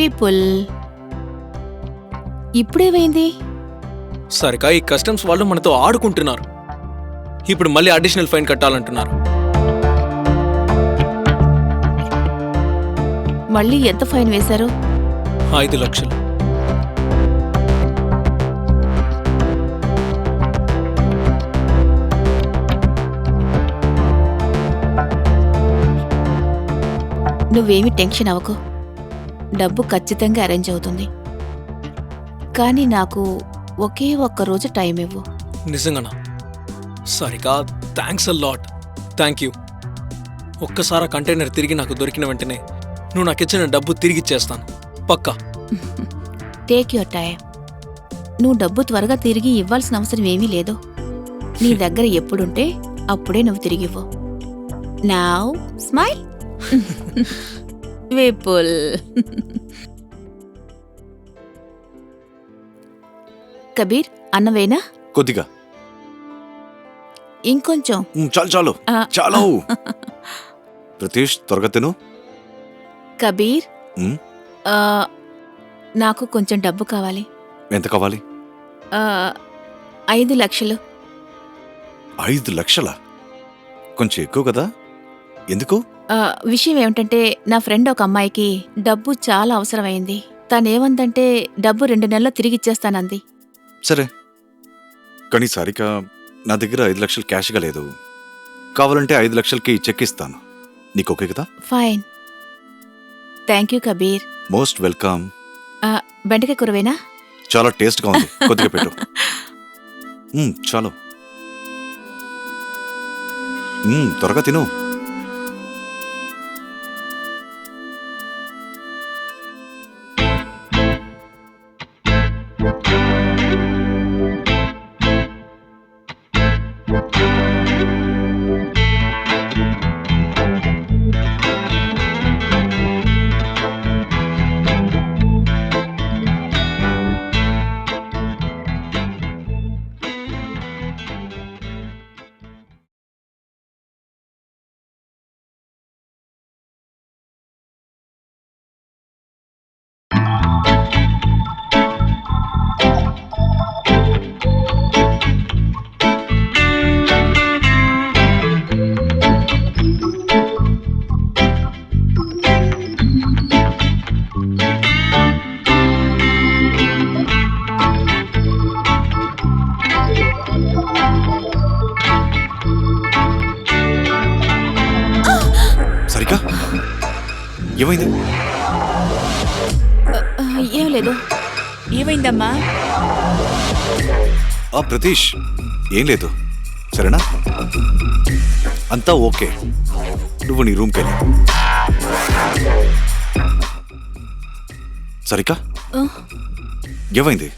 విపుల్ ఇప్పుడేమైంది? సరిగా ఈ కస్టమ్స్ వాళ్ళు మనతో ఆడుకుంటున్నారు. ఇప్పుడు మళ్ళీ అడిషనల్ ఫైన్ కట్టాలంటున్నారు. మళ్ళీ ఎంత ఫైన్ వేశారు? ఐదు లక్షలు. నువ్వేమి టెన్షన్ అవ్వకు. డబ్బు ఖచ్చితంగా అరేంజ్ అవుతుంది. కానీ నాకు ఒకే ఒక్క రోజు టైం ఇవ్వు. నిజంగానా? సరిగా thanks a lot thank you ఒక్కసారి ఆ కంటైనర్ తిరిగి నాకు దొరికిన వెంటనే నువ్వు నాకు ఇచ్చిన డబ్బు తిరిగి ఇచ్చేస్తాను. పక్కా. టేక్ యువర్ టైం నువ్వు డబ్బు త్వరగా తిరిగి ఇవ్వాల్సిన అవసరం ఏమీ లేదు. నీ దగ్గర ఎప్పుడుంటే అప్పుడే నువ్వు తిరిగి ఇవ్వు. నావ్ స్మైల్ విపుల్ కబీర్ అన్నవేనా కొద్దిగా. ఇంకొంచెం. ఉమ్, చాలు చాలు. ఆ. చాలు. ప్రతీష్ త్వరగా తిను. కబీర్ ఉమ్, ఆ, నాకు కొంచెం డబ్బు కావాలి. ఎంత కావాలి? ఆ, ఐదు లక్షలు. ఐదు లక్షల? కొంచెం ఎక్కువ కదా? ఎందుకు? విషయం ఏమిటంటే నా ఫ్రెండ్ ఒక అమ్మాయికి డబ్బు చాలా అవసరమైంది. తనేమందంటే డబ్బు రెండు నెలల్లో తిరిగి ఇచ్చేస్తానంది సరే. కానీ సారిక నా దగ్గర ఐదు లక్షలు క్యాష్గా లేదు. కావాలంటే ఐదు లక్షలకి చెక్ ఇస్తాను. నీకు ఓకే కదా? Fine. Thank you Kabir. Most welcome. ఆ, బెండకాయ కూరవేనా? చాలా టేస్ట్గా ఉంది. కొద్దిగా పెట్టు. చాలు. త్వరగా తిను. సరికా ఏమైంది? ఏం లేదు. ఏమైందమ్మా? ఆ ప్రతీష్ ఏం లేదు. సరేనా? అంతా ఓకే. నువ్వు నీ రూమ్కి వెళ్ళి. సరికా ఏమైంది?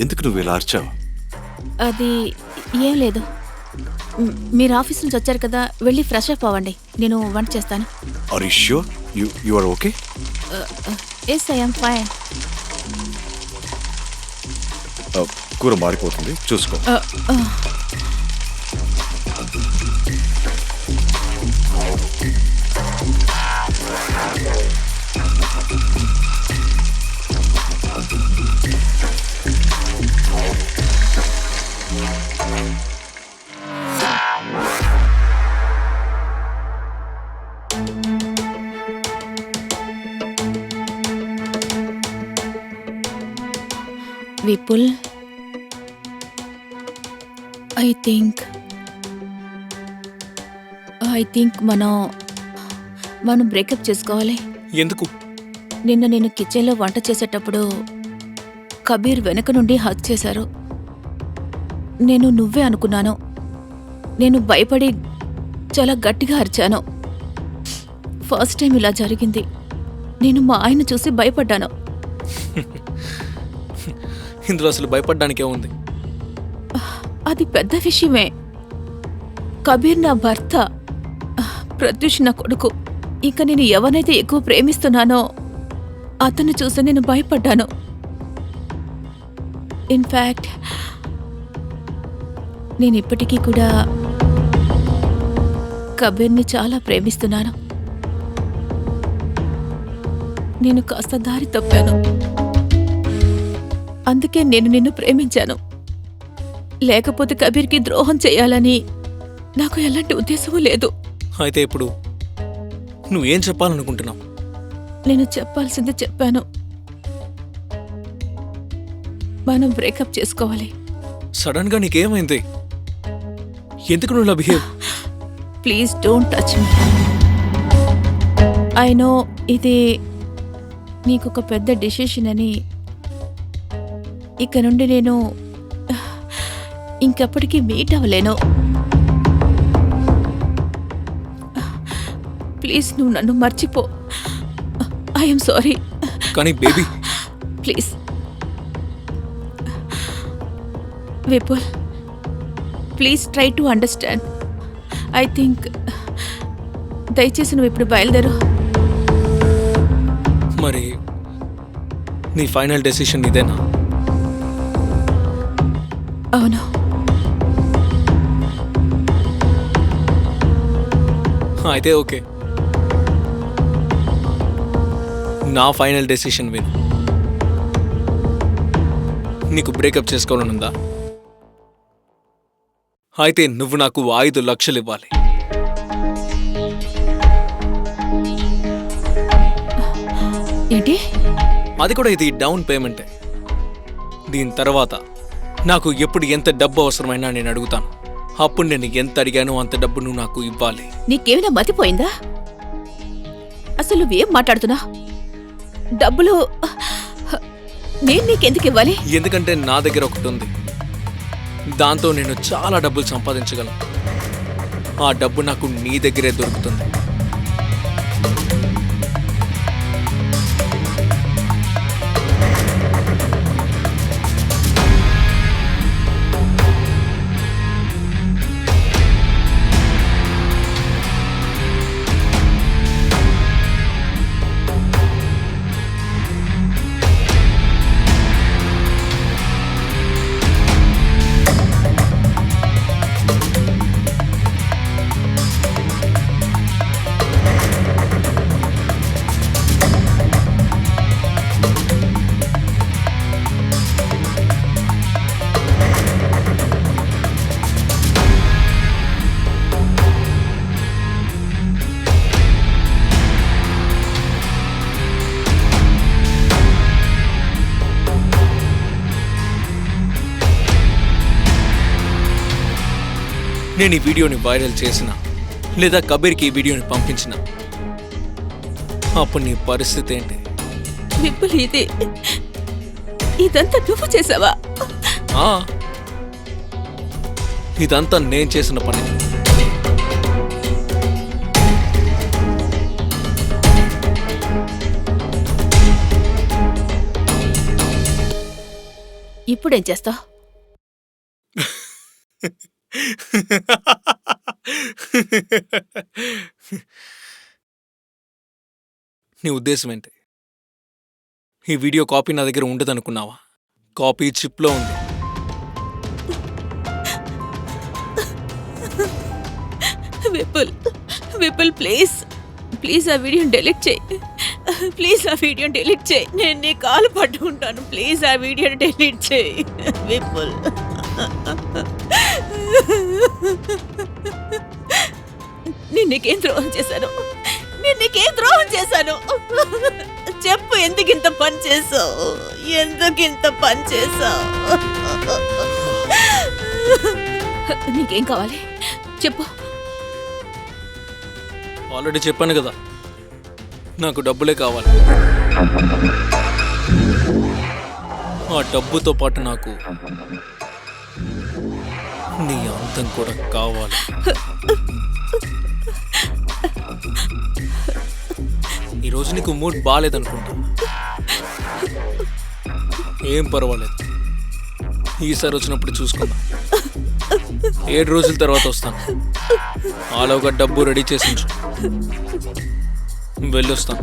ఎందుకు నువ్వు ఇలా అరిచావు? అది ఏం లేదు. మీరు ఆఫీస్ నుంచి వచ్చారు కదా వెళ్ళి ఫ్రెష్ అప్ అవ్వండి. నేను వంట చేస్తాను. Are you sure you you are okay yes I'm fine కూర మారిపోతుంది. చూసుకో. Vipul I think I think మనం మనం బ్రేకప్ చేసుకోవాలి. ఎందుకు? నిన్న నేను కిచెన్లో వంట చేసేటప్పుడు కబీర్ వెనక నుండి హక్ చేశారు. నేను నువ్వే అనుకున్నాను. నేను భయపడి చాలా గట్టిగా అరిచాను. ఫస్ట్ టైం ఇలా జరిగింది. నేను మా ఆయన చూసి భయపడ్డాను. ఇందులో అసలు భయపడ్డానికే ఉంది అది పెద్ద విషయమే. కబీర్ నా భర్త. ప్రత్యుష్ నా కొడుకు. ఇక నేను ఎవరినైతే ఎక్కువ ప్రేమిస్తున్నానో అతన్ని చూసి నేను భయపడ్డాను. ఇన్ఫ్యాక్ట్ నేను ఇప్పటికీ కూడా కబీర్ని చాలా ప్రేమిస్తున్నాను. నేను కాస్త దారి తప్పాను. అందుకే నేను నిన్ను ప్రేమించాను. లేకపోతే కబీర్కి ద్రోహం చేయాలని నాకు ఎలాంటి ఉద్దేశమూ లేదు. అయితే ఇప్పుడు నువ్వేం చెప్పాలనుకుంటున్నావు? నేను చెప్పాల్సింది చెప్పాను. మనం బ్రేకప్ చేసుకోవాలి. సడన్గా నీకేమైంది? ఎందుకు నువ్వు behave? Please don't touch me. I know ఇది నీకు ఒక పెద్ద డిసిషన్ అని ఇక నుండి నేను ఇంకెప్పటికీ మీట్ అవ్వలేను. ప్లీజ్ నువ్వు నన్ను మర్చిపో. I'm sorry. కానీ baby. Please. Vipul please try to understand. I think దయచేసి నువ్వు ఇప్పుడు బయలుదేరు. మరి నీ ఫైనల్ డెసిషన్ ఇదేనా? అవును. అయితే ఓకే. నా ఫైనల్ డెసిషన్ విను. నీకు బ్రేకప్ చేసుకోవాలనుందా అయితే నువ్వు నాకు ఐదు లక్షలు ఇవ్వాలి. ఏంటి? అది కూడా ఇది డౌన్ పేమెంటే. దీని తర్వాత నాకు ఎప్పుడు ఎంత డబ్బు అవసరమైనా నేను అడుగుతాను. అప్పుడు నేను ఎంత అడిగానో అంత డబ్బు నువ్వు నాకు ఇవ్వాలి. నీకేమైనా మతిపోయిందా? అసలు నువ్వేం మాట్లాడుతున్నా? డబ్బులు నేను నీకెందుకు ఇవ్వాలి? ఎందుకంటే నా దగ్గర ఒకటి ఉంది. దాంతో నేను చాలా డబ్బులు సంపాదించగలను. ఆ డబ్బు నాకు నీ దగ్గరే దొరుకుతుంది. నేను ఈ వీడియోని వైరల్ చేసిన లేదా కబీర్కి ఈ వీడియోని పంపించిన. అప్పుడు నీ పరిస్థితి ఏంటి? ఇది. ఇదంతా నువ్వు చేసావా? ఆ, ఇదంతా నేను చేసిన పని. ఇప్పుడేం చేస్తావు? నీ ఉద్దేశం ఏంటి? ఈ వీడియో కాపీ నా దగ్గర ఉండదనుకున్నావా కాపీ చిప్లో ఉంది. విపుల్ విపుల్ ప్లీజ్ ప్లీజ్ ఆ వీడియో డెలీట్ చేయి. ప్లీజ్ ఆ వీడియో డెలీట్ చేయి. నేను నీ కాలు పట్టుకుంటాను. ప్లీజ్ ఆ వీడియోని డెలీట్ చేయి. విపుల్. నేను నీకేం ద్రోహం చేశాను? నేను నీకేం ద్రోహం చేశాను? చెప్పు ఎందుకు ఇంత పని చేసావు ఎందుకు ఇంత పని చేసావు నీకేం కావాలి? చెప్పు. ఆల్రెడీ చెప్పాను కదా. నాకు డబ్బులే కావాలి. ఆ డబ్బుతో పాటు నాకు నీ అంతం కూడా కావాలి. ఈరోజు నీకు మూడ్ బాగాలేదనుకుంటా ఏం పర్వాలేదు. ఈసారి వచ్చినప్పుడు చూసుకుందాం. ఏడు రోజుల తర్వాత వస్తాను. ఆలోగా డబ్బు రెడీ చేసి వెళ్ళొస్తాను.